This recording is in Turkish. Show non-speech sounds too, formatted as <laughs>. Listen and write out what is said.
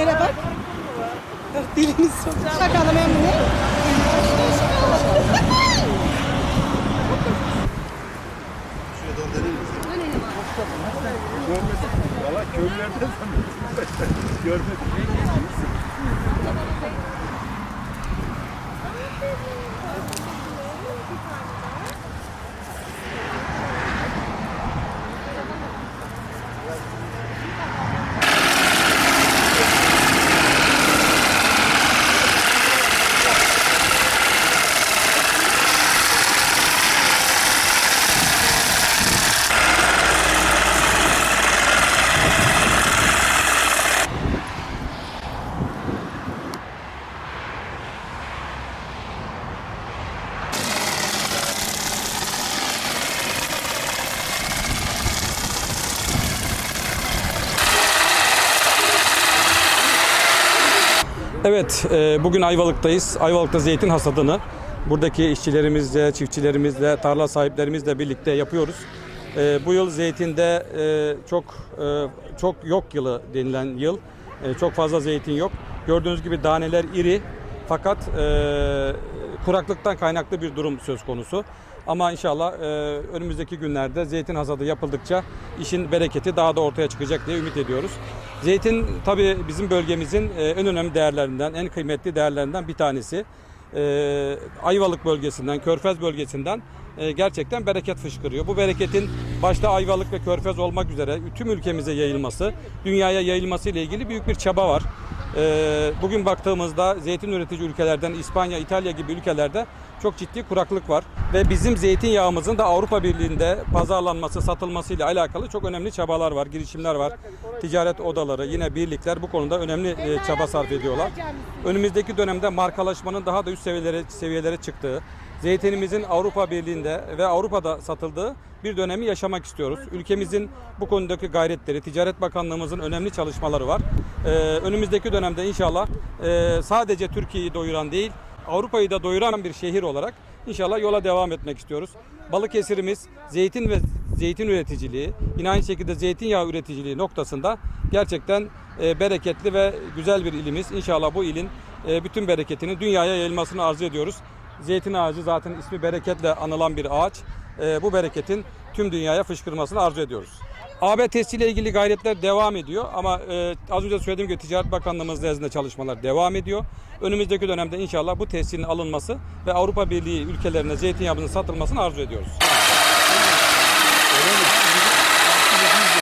Kamera bak. Dilini sok. Şakalı memnun. Şuraya doğru dönelim mi? Dönelim abi. Görmesin. Valla köylerde sanırım. <laughs> Görmesin. Evet, e, bugün Ayvalık'tayız. Ayvalık'ta zeytin hasadını buradaki işçilerimizle, çiftçilerimizle, tarla sahiplerimizle birlikte yapıyoruz. E, Bu yıl zeytinde e, çok çok yok yılı denilen yıl. Çok fazla zeytin yok. Gördüğünüz gibi daneler iri fakat kuraklıktan kaynaklı bir durum söz konusu. Ama inşallah e, önümüzdeki günlerde zeytin hasadı yapıldıkça işin bereketi daha da ortaya çıkacak diye ümit ediyoruz. Zeytin tabii bizim bölgemizin e, en önemli değerlerinden, en kıymetli değerlerinden bir tanesi. E, Ayvalık bölgesinden, Körfez bölgesinden e, gerçekten bereket fışkırıyor. Bu bereketin başta Ayvalık ve Körfez olmak üzere tüm ülkemize yayılması, dünyaya yayılması ile ilgili büyük bir çaba var. E, Bugün baktığımızda zeytin üretici ülkelerden İspanya, İtalya gibi ülkelerde çok ciddi kuraklık var ve bizim zeytinyağımızın da Avrupa Birliği'nde pazarlanması, satılması ile alakalı çok önemli çabalar var, girişimler var. Ticaret odaları, yine birlikler bu konuda önemli e, çaba sarf ediyorlar. Önümüzdeki dönemde markalaşmanın daha da üst seviyelere seviyelere çıktığı, zeytinimizin Avrupa Birliği'nde ve Avrupa'da satıldığı bir dönemi yaşamak istiyoruz. Ülkemizin bu konudaki gayretleri, Ticaret Bakanlığımızın önemli çalışmaları var. Ee, önümüzdeki dönemde inşallah e, sadece Türkiye'yi doyuran değil, Avrupa'yı da doyuran bir şehir olarak inşallah yola devam etmek istiyoruz. Balıkesir'imiz zeytin ve zeytin üreticiliği, yine aynı şekilde zeytinyağı üreticiliği noktasında gerçekten e, bereketli ve güzel bir ilimiz. İnşallah bu ilin e, bütün bereketini dünyaya yayılmasını arzu ediyoruz. Zeytin ağacı zaten ismi bereketle anılan bir ağaç. E, bu bereketin tüm dünyaya fışkırmasını arzu ediyoruz. AB testiyle ilgili gayretler devam ediyor ama e, az önce söylediğim gibi Ticaret Bakanlığımız nezdinde çalışmalar devam ediyor. Önümüzdeki dönemde inşallah bu testin alınması ve Avrupa Birliği ülkelerine zeytinyağımızın satılmasını arzu ediyoruz.